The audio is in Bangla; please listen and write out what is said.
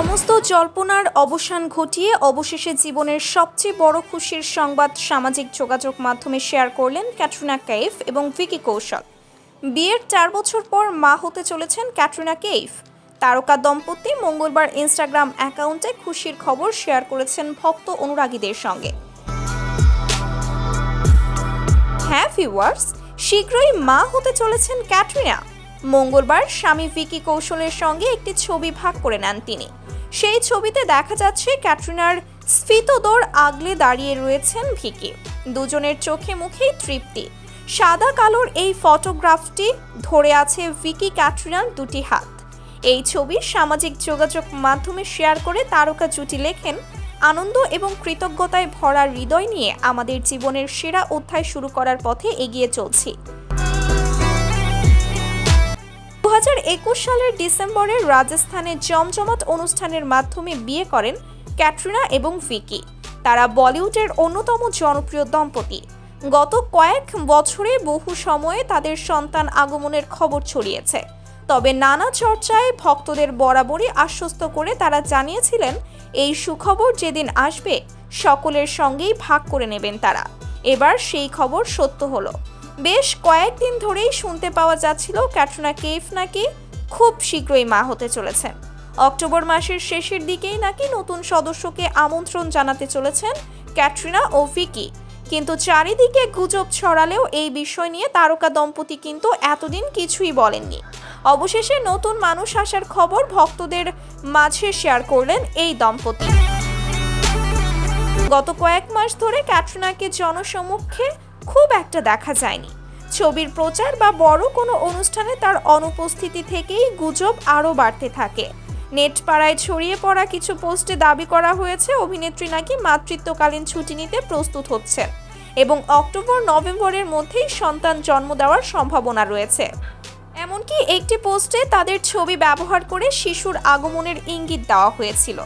সমস্ত জল্পনার অবসান ঘটিয়ে অবশেষে জীবনের সবচেয়ে বড় খুশির সংবাদ সামাজিক যোগাযোগ মাধ্যমে শেয়ার করলেন ক্যাটরিনা কাইফ এবং ভিকি কৌশল। বিয়ের চার বছর পর মা হতে চলেছেন ক্যাটরিনা কেইফ। তারকা দম্পতি মঙ্গলবার ইনস্টাগ্রাম অ্যাকাউন্টে খুশির খবর শেয়ার করেছেন ভক্ত অনুরাগীদের সঙ্গে। হ্যাঁ ভিউয়ার্স, শীঘ্রই মা হতে চলেছেন ক্যাটরিনা। মঙ্গলবার স্বামী ভিকি কৌশলের সঙ্গে একটি ছবি ভাগ করে নেন তিনি। সেই ছবিতে দেখা যাচ্ছে ক্যাটরিনার স্ফীতদর আগলে দাঁড়িয়ে রয়েছেন ভিকি। দুজনের চোখে মুখেই তৃপ্তি। সাদা কালোর এই ফটোগ্রাফটি ধরে আছে ভিকি ক্যাটরিনার দুটি হাত। এই ছবি সামাজিক যোগাযোগ মাধ্যমে শেয়ার করে তারকা জুটি লেখেন, আনন্দ এবং কৃতজ্ঞতায় ভরা হৃদয় নিয়ে আমাদের জীবনের সেরা অধ্যায় শুরু করার পথে এগিয়ে চলছি। সালের ডিসেম্বরে রাজস্থানে জমজমাট অনুষ্ঠানের মাধ্যমে বিয়ে করেন ক্যাটরিনা এবং ভিকি। তারা বলিউডের অন্যতম জনপ্রিয় দম্পতি। গত কয়েক বছরে বহু সময়ে তাদের সন্তান আগমনের খবর ছড়িয়েছে। তবে নানা চর্চায় ভক্তদের বরাবরই আশ্বস্ত করে তারা জানিয়েছিলেন, এই সুখবর যেদিন আসবে, সকলের সঙ্গেই ভাগ করে নেবেন তারা। এবার সেই খবর সত্য হলো। বেশ কয়েকদিন ধরেই শুনতে পাওয়া যাচ্ছিল ক্যাটরিনা কেফ নাকি খুব শীঘ্রই মা হতে চলেছেন অক্টোবর মাসের শেষের দিকেই নাকি নতুন সদস্যকে আমন্ত্রণ জানাতে চলেছেন ক্যাটরিনা ও ভিকি। কিন্তু চারিদিকে গুজব ছড়ালেও এই বিষয় নিয়ে তারকা দম্পতি কিন্তু এতদিন কিছুই বলেননি। অবশেষে নতুন মানুষ আসার খবর ভক্তদের মাঝে শেয়ার করলেন এই দম্পতি। গত কয়েক মাস ধরে ক্যাটরিনাকে জনসমক্ষে খুব একটা দেখা যায়নি। ছবির প্রচার বা বড় কোনো অনুষ্ঠানে তার অনুপস্থিতি থেকেই গুজব আরও বাড়তে থাকে। নেট পাড়ায় ছড়িয়ে পড়া কিছু পোস্টে দাবি করা হয়েছে, অভিনেত্রী নাকি মাতৃত্বকালীন ছুটি নিতে প্রস্তুত হচ্ছেন এবং অক্টোবর, নভেম্বরের মধ্যেই সন্তান জন্ম দেওয়ার সম্ভাবনা রয়েছে। এমনকি একটি পোস্টে তাদের ছবি ব্যবহার করে শিশুর আগমনের ইঙ্গিত দেওয়া হয়েছিল।